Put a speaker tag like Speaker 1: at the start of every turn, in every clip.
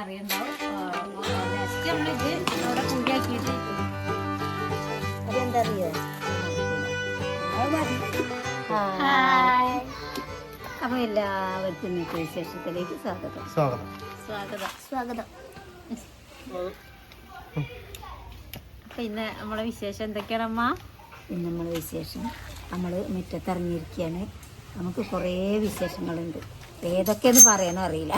Speaker 1: അറിയണ്ടാവും next നമ്മളിത് അവിടെ കുഴിയാക്കിയിട്ട്
Speaker 2: അതെന്താ അറിയോ
Speaker 1: ഹായ്
Speaker 2: അപ്പൊ എല്ലാവർക്കും ഇന്നത്തെ വിശേഷത്തിലേക്ക് സ്വാഗതം.
Speaker 3: സ്വാഗതം.
Speaker 1: സ്വാഗതം.
Speaker 2: സ്വാഗതം.
Speaker 1: അപ്പൊ ഇന്ന് നമ്മളെ വിശേഷം എന്തൊക്കെയാണ് അമ്മ
Speaker 2: ഇന്ന് നമ്മളെ വിശേഷം നമ്മൾ മുറ്റത്തിറങ്ങിയിരിക്കുകയാണ്. നമുക്ക് കുറേ വിശേഷങ്ങളുണ്ട്. ഏതൊക്കെയെന്ന് പറയാനും അറിയില്ല.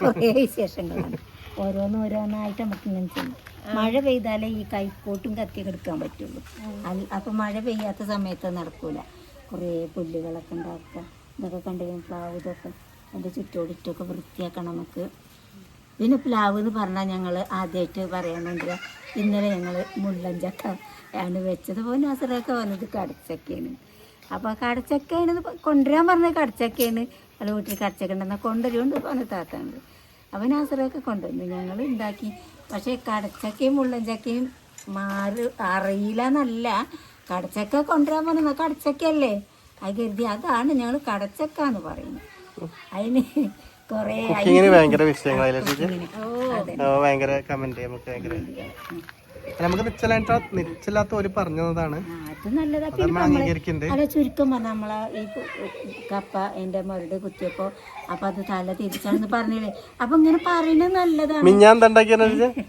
Speaker 2: കുറേ വിശേഷങ്ങളാണ് ഓരോന്നും ഓരോന്നായിട്ട് നമുക്ക് ഇങ്ങനെ ചെയ്യും. മഴ പെയ്താലേ ഈ കൈക്കോട്ടും കത്തിയൊക്കെ എടുക്കാൻ പറ്റുള്ളൂ. അപ്പൊ മഴ പെയ്യാത്ത സമയത്ത് നടക്കൂല. കുറേ പുല്ലുകളൊക്കെ ഉണ്ടാക്കുക. ഇതൊക്കെ കണ്ടുകഴിഞ്ഞാൽ പ്ലാവ് ഇതൊക്കെ അതിന്റെ ചുറ്റോടിറ്റൊക്കെ വൃത്തിയാക്കണം നമുക്ക്. പിന്നെ പ്ലാവ് എന്ന് പറഞ്ഞാൽ ഞങ്ങൾ ആദ്യമായിട്ട് പറയാനുണ്ട് ഇന്നലെ ഞങ്ങൾ മുള്ളഞ്ചക്ക ആണ് വെച്ചത്. പോലെ നാസറൊക്കെ വന്നത് കടച്ചക്കയാണ്. അപ്പോൾ കടച്ചക്കയാണ് കൊണ്ടുവരാൻ പറഞ്ഞത് കടച്ചക്കയാണ്. അല്ല വീട്ടിൽ കടച്ചക്ക കൊണ്ടുവരുകൊണ്ട് താത്തണ്ട് താത്താണ്ട്. അവൻ ആസറൊക്കെ കൊണ്ടുവന്നു. ഞങ്ങൾ ഉണ്ടാക്കി. പക്ഷേ കടച്ചക്കയും മുള്ളഞ്ചക്കയും മാറി അറിയില്ല എന്നല്ല കടച്ചക്ക കൊണ്ടുവരാൻ പോകുന്ന കടച്ചക്കയല്ലേ? അത് കരുതി. അതാണ് ഞങ്ങൾ കടച്ചക്ക എന്ന് പറയുന്നത്. അതിന് കുറേ
Speaker 3: ഭയങ്കര വിഷയങ്ങളായില്ലേ ഓ, ഭയങ്കര കമന്റ് നമുക്ക് ഭയങ്കര നമുക്ക് നിശ്ചലായിട്ട് നിശ്ചലാത്ത ഒരു പറഞ്ഞതാണ്
Speaker 2: അത് ചുരുക്കം പറഞ്ഞ നമ്മളെ ഈ കപ്പ എന്റെ മറുപടി കുത്തിയപ്പോ അപ്പൊ അത് തല തിരിച്ചാണെന്ന് പറഞ്ഞില്ലേ? അപ്പൊ ഇങ്ങനെ പറയുന്നത് നല്ലതാണ്.
Speaker 3: ചേച്ചി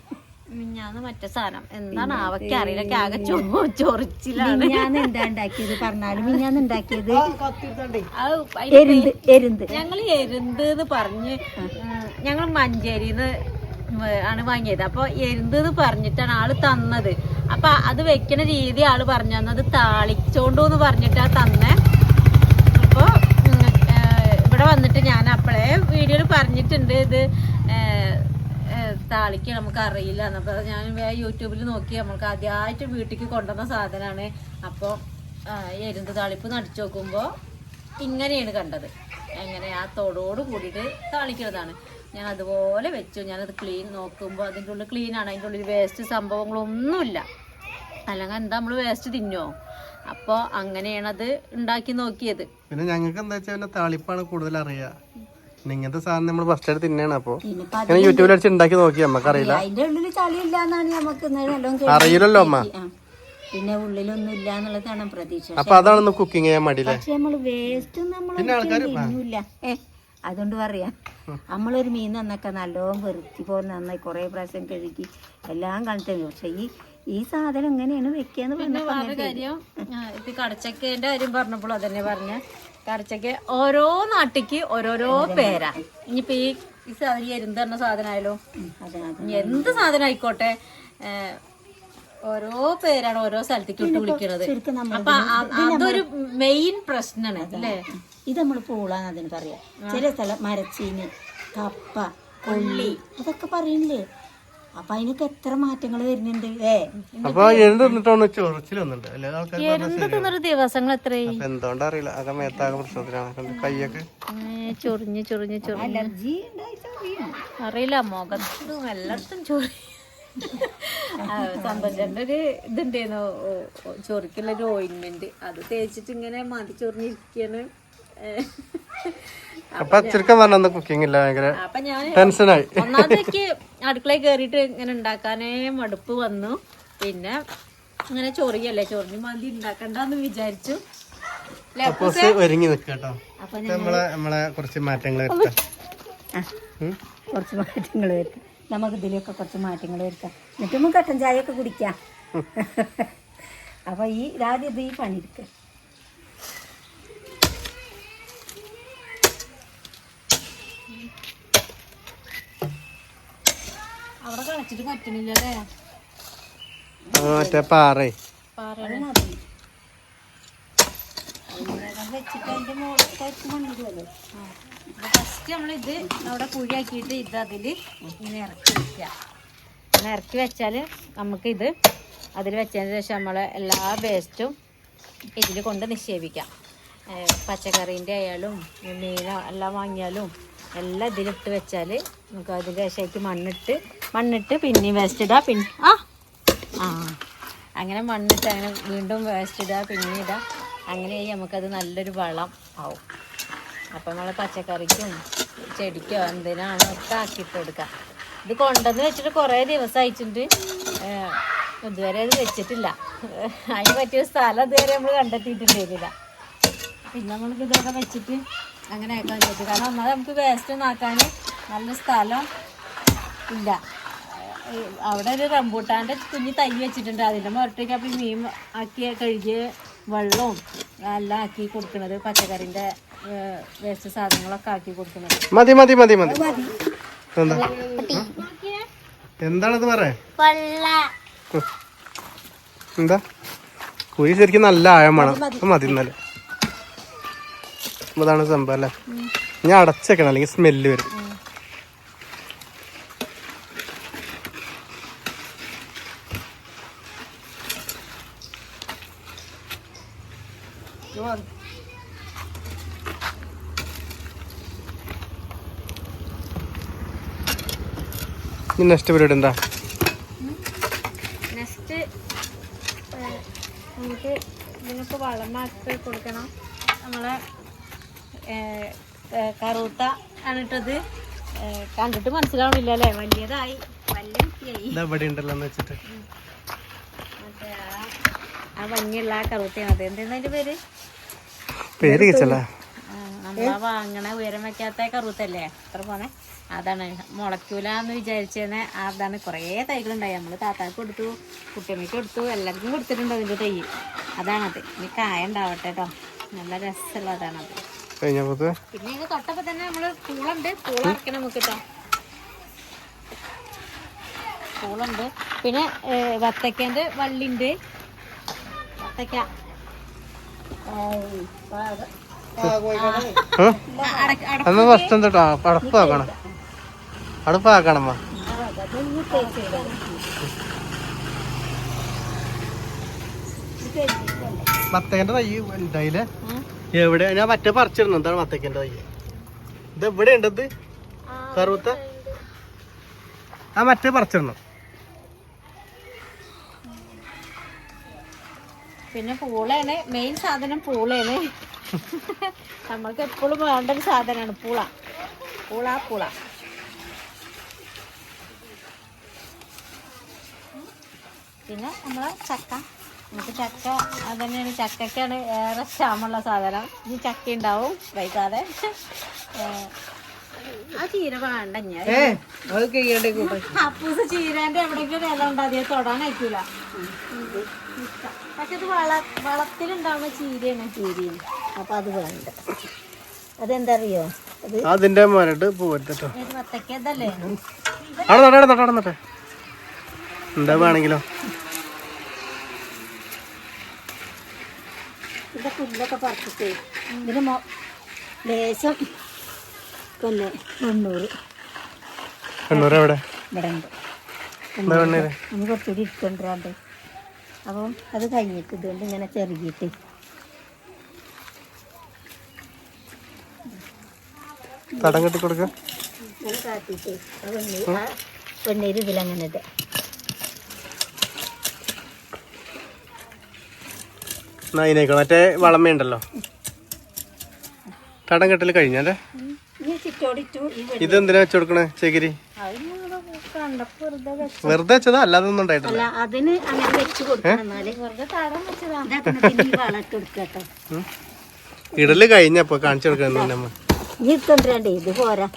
Speaker 1: മിഞ്ഞാന്ന് മറ്റേ സാധനം. എന്താണ് ആവയ്ക്ക് അറിയില്ല ആകെ ചൊ- ചൊറിച്ചിലാണ്.
Speaker 2: ഞാൻ എന്താ ഉണ്ടാക്കിയത് പറഞ്ഞാലും? മിഞ്ഞാന്ന് ഉണ്ടാക്കിയത് എരുന്ത് എരുന്ത്.
Speaker 1: ഞങ്ങൾ എരുന്ത് എന്ന് പറഞ്ഞ് ഞങ്ങൾ മഞ്ചേരിന്ന് ആണ് വാങ്ങിയത്. അപ്പൊ എന്ത് പറഞ്ഞിട്ടാണ് ആൾ തന്നത്. അപ്പൊ അത് വെക്കണ രീതി ആൾ പറഞ്ഞു തന്നത് താളിച്ചോണ്ടു എന്ന് പറഞ്ഞിട്ടാ തന്നെ. അപ്പൊ ഇവിടെ വന്നിട്ട് ഞാൻ അപ്പോഴേ വീഡിയോയിൽ പറഞ്ഞിട്ടുണ്ട് ഇത് താളിക്ക് നമുക്ക് അറിയില്ല എന്നപ്പോ ഞാൻ യൂട്യൂബിൽ നോക്കി നമ്മൾക്ക് ആദ്യമായിട്ട് വീട്ടിലേക്ക് കൊണ്ടുവന്ന സാധനമാണ് അപ്പോൾ എരുന്ത് താളിപ്പ് നടിച്ചു നോക്കുമ്പോൾ ഇങ്ങനെയാണ് കണ്ടത്. എങ്ങനെ ആ തോടോട് കൂടിയിട്ട് താളിക്കുന്നതാണ് ഞാൻ അതുപോലെ വെച്ചു. ഞാനത് ക്ലീൻ നോക്കുമ്പോൾ അതിന്റെ ഉള്ളിൽ ക്ലീനാണ് ആണ്. അതിന്റെ ഉള്ളിൽ വേസ്റ്റ് സംഭവങ്ങളൊന്നുമില്ല. അല്ലെങ്കിൽ എന്താ നമ്മൾ വേസ്റ്റ് തിന്നോ? അപ്പോൾ അങ്ങനെയാണ് അത് ഉണ്ടാക്കി നോക്കിയത്.
Speaker 3: പിന്നെ ഞങ്ങൾക്ക് എന്താ വെച്ചാൽ താളിപ്പാണ് കൂടുതൽ അറിയുക പിന്നെ ഇങ്ങനത്തെ സാധനം നമ്മൾ ഫസ്റ്റ് ആയിട്ട് തിന്നാണ് അപ്പൊ. ഇങ്ങനെ യൂട്യൂബിൽ അടിച്ച് ഉണ്ടാക്കി നോക്കി
Speaker 2: നമുക്ക് അറിയില്ല
Speaker 3: അറിയില്ലല്ലോ അമ്മ.
Speaker 2: പിന്നെ ഉള്ളിലൊന്നും ഇല്ല എന്നുള്ളതാണ് പ്രതീക്ഷ.
Speaker 3: അപ്പൊ അതാണ് കുക്കിംഗ് ചെയ്യാൻ മടിയില്ല?
Speaker 2: പക്ഷെ നമ്മൾ അതുകൊണ്ട് പറയാം. നമ്മളൊരു മീൻ നന്നൊക്കെ നല്ലോണം വെറുത്തി പോലെ നന്നായി കുറേ പ്രാവശ്യം കഴുകി എല്ലാം കണ്ടിട്ടുണ്ട് പക്ഷെ ഈ ഈ സാധനം എങ്ങനെയാണ് വെക്കാന്ന് പറഞ്ഞ
Speaker 1: കാര്യം ഇപ്പൊ കടച്ചക്കേന്റെ കാര്യം പറഞ്ഞപ്പോൾ അതന്നെ പറഞ്ഞ. കടച്ചക്ക ഓരോ നാട്ടിക്ക് ഓരോരോ പേരാ. ഇനിയിപ്പോ ഈ സാധനം എരുന്ത് പറഞ്ഞ സാധനമായാലോ എന്ത് സാധനം ആയിക്കോട്ടെ ഓരോ പേരാണ് ഓരോ സ്ഥലത്തേക്ക് ഇട്ട് വിളിക്കുന്നത് അപ്പൊ അതൊരു മെയിൻ പ്രശ്നമാണ് അല്ലേ?
Speaker 2: ഇത് നമ്മൾ പൂളാന്ന് അതിന് പറയാം ചില സ്ഥലം മരച്ചീന് കപ്പ കൊള്ളി അതൊക്കെ പറയില്ലേ അപ്പൊ അതിനൊക്കെ എത്ര മാറ്റങ്ങൾ വരുന്നുണ്ട്? ഏ
Speaker 3: അപ്പൊ എന്ത് തിന്നിട്ടാണ് ചൊറിച്ചിൽ വന്നിട്ടുണ്ട്. അല്ലെ? ആൾക്കാർ
Speaker 1: എരുന്ത് തിന്നൊരു ദിവസങ്ങൾ എത്രയായി?
Speaker 3: അപ്പൊ എന്തുകൊണ്ടാ അറിയില്ല ആകെ മേത്താകെ പ്രശ്നത്തിലാണ്. കൈയൊക്കെ
Speaker 1: ഏ, ചൊറിഞ്ഞ് ചൊറിഞ്ഞ് ചൊറിഞ്ഞ്.
Speaker 2: അലർജി ഉണ്ടായിട്ട്
Speaker 1: അറിയില്ല മുഖത്തും എല്ലായിടത്തും ചൊറി സന്തോഷന്റെ ഒരു ഇതുണ്ടായിരുന്നു ചൊറിക്കുള്ള ഒരു ഓയിൻമെന്റ് അത് തേച്ചിട്ട് ഇങ്ങനെ മതി ചൊറിഞ്ഞിരിക്കാണ്.
Speaker 3: അപ്പൊ ചുരുക്കം പറഞ്ഞ കുക്കിംഗ് ഇല്ല ഭയങ്കര
Speaker 1: ഞാൻ
Speaker 3: ടെൻഷനായി.
Speaker 1: ഒന്നാമതേക്ക് അടുക്കളയിൽ കയറിയിട്ട് ഇങ്ങനെ ഉണ്ടാക്കാനേ മടുപ്പ് വന്നു. പിന്നെ ഇങ്ങനെ ചൊറിയല്ലേ ചൊറിഞ്ഞ് മതി ഉണ്ടാക്കണ്ടെന്ന് വിചാരിച്ചു?
Speaker 3: ഒരുങ്ങി നിൽക്കട്ടോ
Speaker 2: അപ്പൊ
Speaker 3: നമ്മളെ നമ്മളെ കുറച്ച് മാറ്റങ്ങൾ വരുത്താം.
Speaker 2: കുറച്ച് മാറ്റങ്ങൾ വരുത്താം. നമുക്ക് ഇതിലൊക്കെ കുറച്ച് മാറ്റങ്ങൾ വരുത്താം. എന്നിട്ട് നമുക്ക് കട്ടൻ ചായ ഒക്കെ കുടിക്കാം. അപ്പൊ ഈ ആദ്യം ഇത് ഈ പണിയെടുക്ക
Speaker 1: അവിടെ കളിച്ചിട്ട് പറ്റണില്ലല്ലേ?
Speaker 3: പാറേ.
Speaker 1: പാറ
Speaker 2: മതി. അതിനകം വെച്ചിട്ട്
Speaker 1: ഫസ്റ്റ് നമ്മളിത് അവിടെ കുഴിയാക്കിയിട്ട് ഇത് അതിൽ ഇങ്ങനെ ഇറക്കി വെക്കുക. ഇങ്ങനെ ഇറക്കി വെച്ചാൽ നമുക്കിത് അതിൽ വെച്ചതിന് ശേഷം നമ്മളെ എല്ലാ വേസ്റ്റും ഇതിൽ കൊണ്ട് നിക്ഷേപിക്കാം. പച്ചക്കറീന്റെ ആയാലും മീനോ എല്ലാം വാങ്ങിയാലും എല്ലാം ഇതിലിട്ട് വെച്ചാൽ നമുക്ക് അതിന്റെ ശേഷമായിട്ട് മണ്ണിട്ട് മണ്ണിട്ട് പിന്നെയും വേസ്റ്റ് ഇടാം പിന്നെ ആ. ആ. അങ്ങനെ മണ്ണിട്ട് അങ്ങനെ വീണ്ടും വേസ്റ്റ് ഇടുക പിന്നെ ഇടുക അങ്ങനെ നമുക്കത് നല്ലൊരു വളം ആവും. അപ്പം നമ്മൾ പച്ചക്കറിക്കും ചെടിക്കോ എന്തിനാണോ ഒക്കെ ആക്കിയിട്ട് കൊടുക്കാം. ഇത് കൊണ്ടുവന്ന് വെച്ചിട്ട് കുറേ ദിവസം അയച്ചിട്ടുണ്ട് ഏഹ്, ഇതുവരെ അത് വെച്ചിട്ടില്ല. അതിന് പറ്റിയ സ്ഥലം ഇതുവരെ നമ്മൾ കണ്ടെത്തിയിട്ടുണ്ടായിരുന്നില്ല. പിന്നെ നമ്മൾക്ക് ഇതൊക്കെ വെച്ചിട്ട് അങ്ങനെ ആക്കാൻ പറ്റും. കാരണം ഒന്നാമത് നമുക്ക് വേസ്റ്റ് ഒന്നും ആക്കാൻ നല്ല സ്ഥലം ഇല്ല. അവിടെ ഒരു റംബൂട്ടാന്റെ കുഞ്ഞ് തൈ വെച്ചിട്ടുണ്ട്. അതിന്റെ മുരട്ടേക്ക് അപ്പം മീൻ ആക്കി കഴുകിയ വെള്ളവും എല്ലാം ആക്കി കൊടുക്കുന്നത് പച്ചക്കറിന്റെ വേസ്റ്റ് സാധനങ്ങളൊക്കെ ആക്കി കൊടുക്കുന്നത്
Speaker 3: മതി മതി മതി മതി. എന്താ? എന്താണത് പറയാ? എന്താ? കുഴി ശരിക്കും നല്ല ആഴം വേണം. മതി ഇന്നലെ. അതാണ് സംഭവം അല്ലേ? ഞാൻ അടച്ചേക്കണം അല്ലെങ്കിൽ സ്മെല്ല് വരും ഇനി നെക്സ്റ്റ് പരിപാടി എന്താ?
Speaker 1: നെക്സ്റ്റ് നമുക്ക് ഇതിനൊക്കെ വളമാക്കി കൊടുക്കണം. നമ്മളെ ആണ് ഇട്ടത്. കണ്ടിട്ട് മനസ്സിലാവണില്ല അല്ലേ? വലിയതായി വലിയ കുട്ടിയായി.
Speaker 3: ഇവിടെ ഉണ്ടല്ലോ വെച്ചിട്ട്.
Speaker 1: മറ്റേ ആ- ആ ഭംഗിയുള്ള ആ കറൂത്തയാണ്. അത് എന്താ അതിന്റെ പേര്? നമ്മളാ വാങ്ങണ ഉയരം വെക്കാത്ത കറുത്തല്ലേ? അത്ര പോന്നെ. അതാണ്. മുളയ്ക്കൂലെന്ന് വിചാരിച്ചതന്നെ അതാണ് കുറേ തൈകളുണ്ടായി. നമ്മൾ താത്താക്ക് കൊടുത്തു കുട്ടിയമ്മയ്ക്ക് കൊടുത്തു എല്ലാവർക്കും കൊടുത്തിട്ടുണ്ട് അതിന്റെ തൈ. അതാണത് ഇനി കായ ഉണ്ടാവട്ടെ കേട്ടോ നല്ല രസമുള്ളതാണത് പിന്നെ ഇത് തൊട്ടപ്പോൾ തന്നെ നമ്മൾ പൂളുണ്ട്. പൂള ഇറക്കണം നമുക്ക് കേട്ടോ പൂളുണ്ട്. പിന്നെ വത്തക്കേന്റെ വള്ളിണ്ട്. വത്തക്ക.
Speaker 3: അന്ന് ഫസ്റ്റ് എന്താ അടപ്പ് ആക്കണം മത്തേന്റെ തൈ ഉണ്ടായില്ലേ? എവിടെ? ഞാൻ മറ്റേ പറിച്ചിരുന്നു. എന്താണ് മത്തക്കന്റെ തൈ? ഇത് എവിടെ ഉണ്ടത് കറുത്ത? ആ മറ്റേ പറിച്ചിരുന്നു.
Speaker 1: പിന്നെ പൂളയാണ് മെയിൻ സാധനം പൂളയാണ് നമ്മൾക്ക് എപ്പോഴും വേണ്ട ഒരു സാധനമാണ് പൂള. പൂള പൂള. പിന്നെ നമ്മൾ ചക്ക. നമുക്ക് ചക്ക അത് തന്നെയാണ്. ചക്കയ്ക്കാണ് ഏറെ ക്ഷാമുള്ള സാധനം. ഇനി ചക്ക ഉണ്ടാവും വൈകാതെ. ആ ചീര വേണ്ട ഞാൻ അപ്പൂസ് ചീരാന്റെ എവിടെയെങ്കിലും ഇല ഉണ്ട്? അതേ തൊടാൻ അയക്കൂല. പക്ഷെ ഇത് വള വളത്തിലുണ്ടാവുന്ന ചീരയാണ്.
Speaker 2: ചീരിയും അപ്പൊ അത് വേണ്ട. അതെന്താ അറിയോ അത്
Speaker 3: അതിന്റെ മരട് പോരട്ടോ
Speaker 1: ഇത് വത്തക്ക ഇതല്ലേ
Speaker 3: അവിടെ നട്ടെ അവിടെ നട്ടെ അവിടെ നട്ടെ എന്താ വേണമെങ്കിലോ
Speaker 2: ഇത് പുല്ലൊക്കെ പറിച്ചിട്ട്. ഇതിന് മൊ ലേശം പിന്നെ തൊണ്ണൂറ്
Speaker 3: കണ്ണൂർ എവിടെ?
Speaker 2: ഇവിടെ ഉണ്ട്. നമുക്ക് കുറച്ചുകൂടി ഇട്ടുകൊണ്ടിരാണ്ട് അപ്പം അത് കഴിഞ്ഞിട്ട് ഇതുകൊണ്ട് ഇങ്ങനെ ചെറുകിയിട്ട്.
Speaker 3: തടം കെട്ടി കൊടുക്ക
Speaker 2: ഇങ്ങനെ കാട്ടിയിട്ട് ആ ആ വെണ്ണീര് ഇതിലങ്ങനെ ഇട്ട്
Speaker 3: എന്നാ അതിനേക്കണം മറ്റേ വളമയുണ്ടല്ലോ. തടം കെട്ടൽ കഴിഞ്ഞല്ലേ ഇത് എന്തിനാ വെച്ച് കൊടുക്കണേ ചകിരി?
Speaker 1: വെറുതെ വെച്ച-
Speaker 3: വെറുതെ വെച്ചതാ? അല്ലാതെ ഒന്നും ഉണ്ടായിട്ടില്ല.
Speaker 2: അല്ല അതിന് അങ്ങനെ വെച്ച് കൊടുക്കണം.
Speaker 3: ഇടൽ കഴിഞ്ഞപ്പോ കാണിച്ചു കൊടുക്കണം നമ്മ
Speaker 2: ഇത് പോരാ.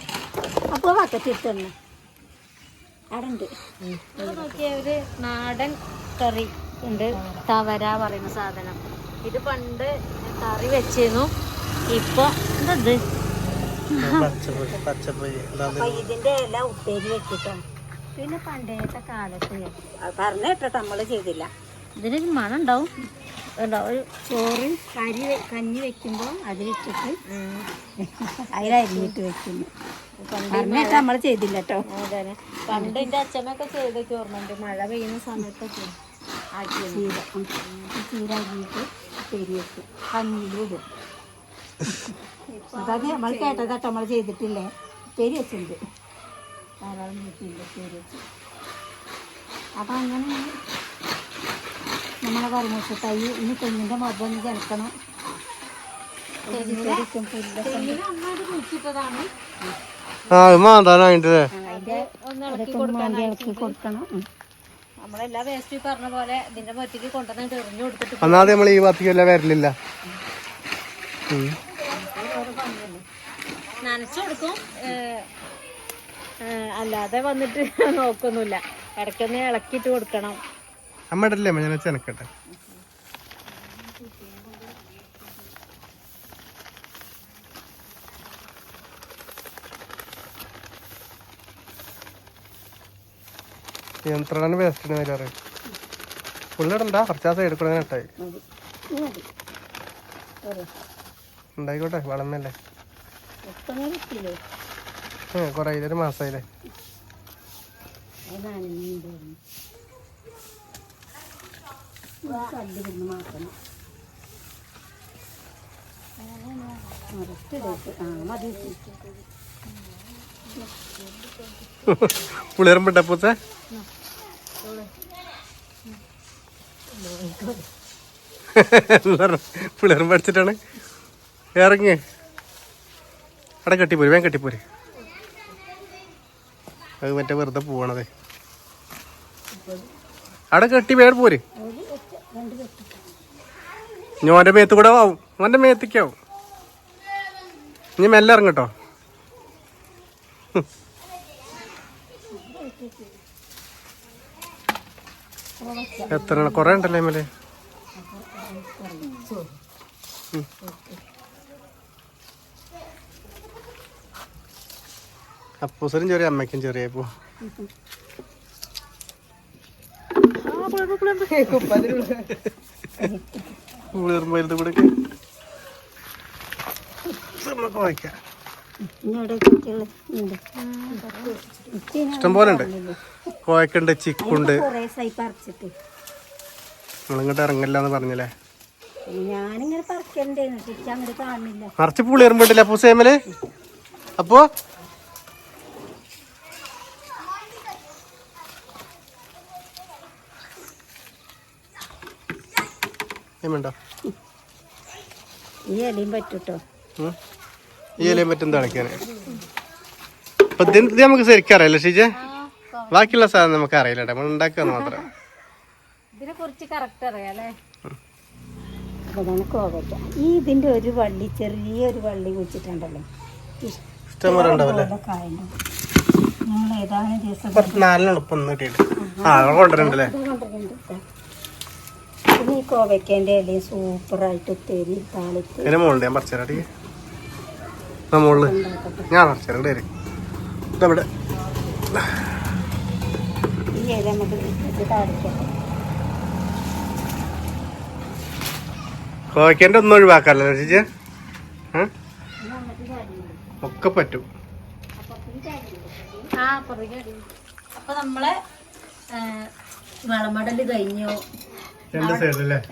Speaker 1: നോക്കിയ ഒരു നാടൻ കറി ഉണ്ട്. തവര പറയുന്ന സാധനം. ഇത് പണ്ട് കറി വെച്ചിരുന്നു. ഇപ്പൊ എന്തത്
Speaker 3: പച്ചപ്പൊരി പച്ചപ്പൊരി.
Speaker 2: അപ്പൊ ഇതിന്റെ ഇല ഉപ്പേരി വെച്ചിട്ടോ.
Speaker 1: പിന്നെ പണ്ടേത്തെ കാലത്ത്
Speaker 2: പറഞ്ഞ കേട്ടോ നമ്മൾ ചെയ്തില്ല.
Speaker 1: ഇതിനൊരു മണം ഉണ്ടാവും. ഉണ്ടോ? ഒരു
Speaker 2: ചോറ് കരി കഞ്ഞി വെക്കുമ്പോൾ അതിലിട്ടിട്ട് അതിലരിഞ്ഞിട്ട് വെക്കുന്നു. പണ്ട് നമ്മൾ നമ്മൾ ചെയ്തില്ല കേട്ടോ
Speaker 1: അതെ പണ്ട് എന്റെ അച്ഛനൊക്കെ ചെയ്തൊക്കെ ഓർമ്മയുണ്ട് മഴ പെയ്യുന്ന സമയത്തൊക്കെ ആക്കി
Speaker 2: ചീര അരിഞ്ഞിട്ട് ഉപ്പേരി വെക്കും കഞ്ഞിയിലും ഇടും. അതായത് നമ്മൾ കേട്ടതാട്ടോ നമ്മൾ ചെയ്തിട്ടില്ലേ? ഉപ്പേരി വെച്ചിട്ടുണ്ട്. ധാരാളം വീട്ടിലുണ്ട് ഉപ്പേരി വെച്ച്. അപ്പം അങ്ങനെ നമ്മളെ കറുമൂസ തൈ ഇനി
Speaker 3: തെങ്ങിന്റെ മുഖം മാന്താനായിട്ടല്ലേ?
Speaker 2: ആ,
Speaker 1: അതിന്റെ ഇളക്കി
Speaker 2: കൊടുക്കണം.
Speaker 1: നമ്മളെല്ലാ വേസ്റ്റ് പറഞ്ഞ പോലെ ഇതിന്റെ മറ്റിക്ക് കൊണ്ടുവന്നിട്ട് എറിഞ്ഞു കൊടുത്തിട്ട്
Speaker 3: ഒന്നാമത് നമ്മൾ ഈ വരലില്ല.
Speaker 1: നനച്ചു കൊടുക്കും. ഏഹ്, ഏഹ്, അല്ലാതെ വന്നിട്ട് നോക്കൊന്നുമില്ല. ഇടയ്ക്കൊന്ന് ഇളക്കിട്ട് കൊടുക്കണം.
Speaker 3: അമ്മ ഇടല്ലേ ഞാൻ ചെനക്കട്ടെ യന്ത്രമാണ് വേസ്റ്റിന് വരാറ് കുറച്ച് കുറച്ചാ സൈഡിൽ കൂടെ
Speaker 2: പോരെ.
Speaker 3: ഉണ്ടായിക്കോട്ടെ വളമല്ലേ
Speaker 2: കിട്ടിയില്ലേ
Speaker 3: കൊറേ ഒരു മാസമായില്ലേ
Speaker 2: അതാണ് ഇനി
Speaker 3: പഠിച്ചിട്ടാണ്. ഇറങ്ങി. അവിടെ കെട്ടിപ്പോര് വേഗം കെട്ടിപ്പോര്. അത് മറ്റേ വെറുതെ പോവണതേ. അവിടെ കെട്ടി വേറെ പോര്. ഞാൻ മേത്ത് കൂടെ ആവും. ഓന്റെ മേത്തേക്കാവും ഇനി മെല്ലെ ഇറങ്ങട്ടോ എത്ര കൊറേ ഉണ്ടല്ലേ മേലെ അപ്പൂസനും ചെറിയ അമ്മയ്ക്കും ചെറിയ പോ കുളിർമ്പരുത് കൂടെ നമുക്ക് വായിക്കാം ഇഷ്ടം പോലെ ഉണ്ട്. കോയക്കുണ്ട് ചിക്കുണ്ട്. നിങ്ങളിങ്ങോട്ട് ഇറങ്ങില്ല എന്ന് പറഞ്ഞല്ലേ നിറച്ച് പുളി എറുമ്പിട്ടില്ല അപ്പൂ സേമൽ? അപ്പോ?
Speaker 2: ഈ എലിയും പറ്റൂട്ടോ.
Speaker 3: ഈ ഇലയും പറ്റും തളിക്കാന് അപ്പൊ ഇത് നമുക്ക് ശരിക്കും അറിയില്ല ഷീജ. ബാക്കിയുള്ള സാധനം നമുക്ക് അറിയില്ല നമ്മൾ ഉണ്ടാക്കാന്ന് മാത്രം.
Speaker 1: ഇതിനെ കുറിച്ച് കറക്റ്റ്
Speaker 2: അറിയാലേ കോവയ്ക്ക ഈ ഇതിന്റെ ഒരു വള്ളി ചെറിയൊരു വള്ളി കുഴിച്ചിട്ടുണ്ടല്ലോ. ഞങ്ങൾ ഏതാനും ദിവസം
Speaker 3: കൊണ്ടുവരണ്ടല്ലേ.
Speaker 2: പിന്നെ ഈ കോവയ്ക്കേന്റെ ഇലയും സൂപ്പറായിട്ട് ഉപ്പേരി
Speaker 3: ഇതിന്റെ മുകളിൽ ഞാൻ പറിച്ചേരണ്ട് വരും ഇതവിടെ കോവയ്ക്കേന്റെ ഒന്നും ഒഴിവാക്കാല്ലോ ചേച്ചി? ഒക്കെ പറ്റും.
Speaker 1: അപ്പൊ നമ്മളെ വളമടൽ കഴിഞ്ഞു.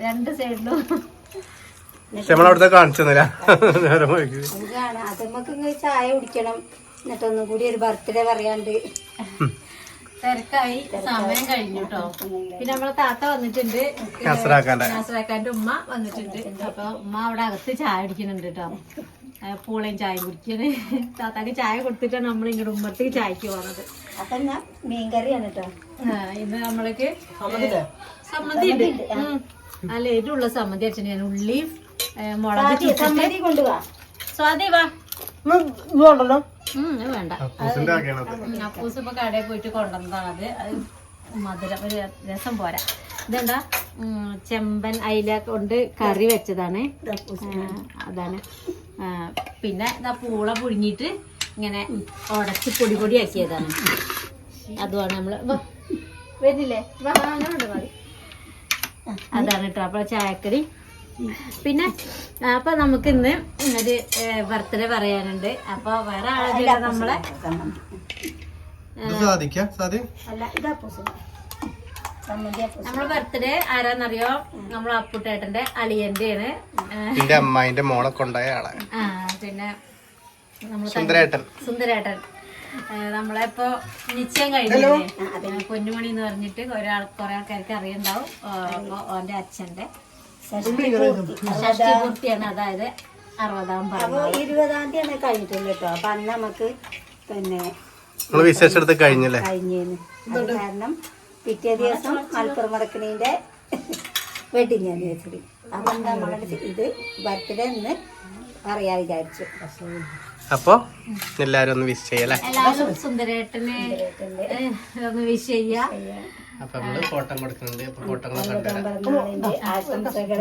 Speaker 3: രണ്ട്
Speaker 1: സൈഡിലും
Speaker 3: പക്ഷെ നമ്മളവിടുത്തെ കാണിച്ചില്ല നേരം
Speaker 2: അത് നമുക്ക് ചായ കുടിക്കണം. എന്നിട്ടൊന്നും കൂടി ഒരു ബർത്ത്ഡേ പറയാണ്ട്.
Speaker 1: തിരക്കായി. സമയം കഴിഞ്ഞു കേട്ടോ പിന്നെ നമ്മളെ താത്ത വന്നിട്ടുണ്ട്. നാസറാക്കാന്റെ ഉമ്മ വന്നിട്ടുണ്ട്. അപ്പൊ ഉമ്മ അവിടെ അകത്ത് ചായ അടിക്കുന്നുണ്ട് കേട്ടോ പൂളയും ചായ കുടിക്കണ്. താത്താക്ക് ചായ കൊടുത്തിട്ടാണ് നമ്മൾ ഇങ്ങോട്ട് ഉമ്മത്തേക്ക് ചായക്ക് പോകുന്നത്
Speaker 2: അപ്പം ഞാൻ മീൻകറിയാണ് കേട്ടോ
Speaker 1: ആ, ഇന്ന് നമ്മൾക്ക് സമ്മതി ഉണ്ട് അല്ല എരിവുള്ള സമ്മതി അച്ഛൻ ഞാൻ ഉള്ളി മുളക് ചുട്ടിട്ട്
Speaker 2: സമ്മതി കൊണ്ടുപോവാ
Speaker 1: സ്വാതി വാ. വേണ്ട. അപ്പൂസ് ഇപ്പൊ കടയിൽ പോയിട്ട് കൊണ്ടുവന്നതാണ്. അത് അത് മധുരം ഒരു രസം പോരാ. ഇതെന്താ? ചെമ്പൻ അയില കൊണ്ട് കറി വെച്ചതാണ്. അതാണ്. പിന്നെ ഇതാ പൂള പുഴുങ്ങിയിട്ട് ഇങ്ങനെ ഉടച്ച് പൊടി പൊടി ആക്കിയതാണ്. അതുമാണ് നമ്മൾ വാ, വരുന്നില്ലേ? അതാണ് കേട്ടോ അപ്പൊ ചായക്കടി. പിന്നെ അപ്പൊ നമുക്ക് ഇന്ന് ഒരു ബർത്ത്ഡേ പറയാനുണ്ട്. അപ്പൊ വേറെ ആളുകൾ നമ്മളെ
Speaker 3: ഇത് സാധിക്ക? സാധി?
Speaker 2: അല്ല ഇതാ പൂസ് സമ്മതി അപ്പൂസ്
Speaker 1: നമ്മളെ ബർത്ത്ഡേ ആരാന്നറിയോ? നമ്മളെ അപ്പുട്ടേട്ടന്റെ അളിയന്റെയാണ്.
Speaker 3: എന്റെ അമ്മായിന്റെ മോളെ കൊണ്ടായ ആളെ.
Speaker 1: പിന്നെ
Speaker 3: സുന്ദരേട്ടൻ.
Speaker 1: സുന്ദരേട്ടൻ. ഏ, നമ്മളെ ഇപ്പൊ നിശ്ചയം കഴിഞ്ഞില്ലേ? പൊന്നുമണി എന്ന് പറഞ്ഞിട്ട് ഒരാൾ കുറെ ആൾക്കാർക്ക് അറിയണ്ടാവും. അപ്പൊ ഓന്റെ അച്ഛന്റെ.
Speaker 2: ഷഷ്ടി പൂർത്തി.
Speaker 1: ഷഷ്ടി പൂർത്തിയാണ്. അതായത് അറുപതാം
Speaker 2: അപ്പൊ ഇരുപതാം തീയതി കഴിഞ്ഞിട്ടുണ്ട് കേട്ടോ. അപ്പൊ അന്ന് നമുക്ക് പിന്നെ
Speaker 3: നമ്മൾ വിശേഷം എടുത്ത് കഴിഞ്ഞല്ലേ?
Speaker 2: കഴിഞ്ഞേന് അത് കാരണം പിറ്റേ ദിവസം മലപ്പുറം മടക്കണീന്റെ വെഡിങ് ആനിവേഴ്സറി അപ്പൊ എന്താ നമ്മളെ ഇത് ബർത്ത്ഡേ എന്ന് പറയാ വിചാരിച്ചു.
Speaker 3: അപ്പോ എല്ലാരും ഒന്ന് വിഷ് ചെയ്യല്ലേ
Speaker 1: എല്ലാവരും സുന്ദരേട്ടന് ഒന്ന് വിഷ് ചെയ്യാ.
Speaker 3: അപ്പൊ നമ്മൾ ഫോട്ടോ കൊടുക്കുന്നുണ്ട്. അപ്പൊ ഫോട്ടോകളൊക്കെ
Speaker 2: പിറന്നാളിന്റെ ആശംസകൾ.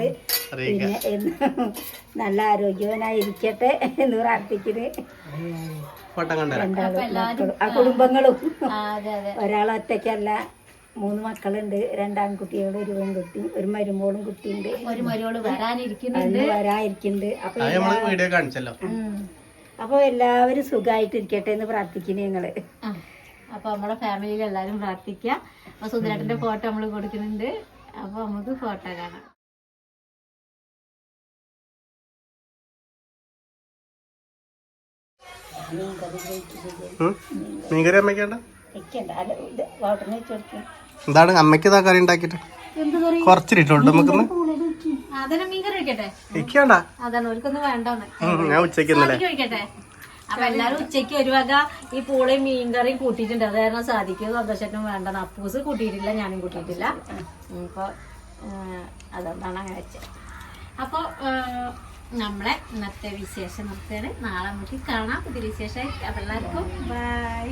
Speaker 2: നല്ല ആരോഗ്യവനായിരിക്കട്ടെ എന്ന് പ്രാർത്ഥിക്കുന്നത്
Speaker 3: ഫോട്ടോ
Speaker 2: രണ്ടാളും ആ കുടുംബങ്ങളും. ഒരാളൊറ്റയ്ക്കല്ല മൂന്ന് മക്കളുണ്ട് രണ്ടാൺകുട്ടികളും ഒരു പെൺകുട്ടി ഒരു മരുമോളും കുട്ടിയുണ്ട്.
Speaker 1: ഒരു മരുമോൾ
Speaker 2: വരാനിരിക്കുന്നുണ്ട്. വരാനിരിക്കുന്നുണ്ട്. അപ്പൊ
Speaker 3: വീഡിയോ കാണിച്ചല്ലോ.
Speaker 2: അപ്പൊ എല്ലാവരും സുഖമായിട്ടിരിക്കട്ടെ എന്ന് പ്രാർത്ഥിക്കുന്നു ഞങ്ങൾ.
Speaker 1: ആ, അപ്പൊ നമ്മുടെ ഫാമിലിയിൽ എല്ലാരും പ്രാർത്ഥിക്കുക. അപ്പൊ സുന്ദരേട്ടന്റെ ഫോട്ടോ നമ്മൾ കൊടുക്കുന്നുണ്ട്. അപ്പൊ നമുക്ക് ഫോട്ടോ കാണാം.
Speaker 3: മീൻകറി എന്താണ് അമ്മയ്ക്ക് ഇതാ കറി ഉണ്ടാക്കിട്ട് കുറച്ചിട്ടുള്ളൂ
Speaker 1: നമുക്ക്
Speaker 3: ഞാൻ ഉച്ചയ്ക്ക് ഇന്നലെ.
Speaker 1: അപ്പൊ എല്ലാരും ഉച്ചയ്ക്ക് ഒരു വക ഈ പൂളയും മീൻകറിയും കൂട്ടിയിട്ടുണ്ട്. അത് കാരണം സാധിക്കും. സന്തോഷത്തിനും വേണ്ട അപ്പൂസ് കൂട്ടിയിട്ടില്ല ഞാനും കൂട്ടിയിട്ടില്ല. അപ്പൊ അതുകൊണ്ടാണ് അങ്ങനെ വെച്ചത്. അപ്പൊ നമ്മളെ ഇന്നത്തെ വിശേഷം നിർത്തിയാണ് നാളെ നമുക്ക് കാണാം. പുതിയ വിശേഷം അപ്പൊ എല്ലാവർക്കും ബൈ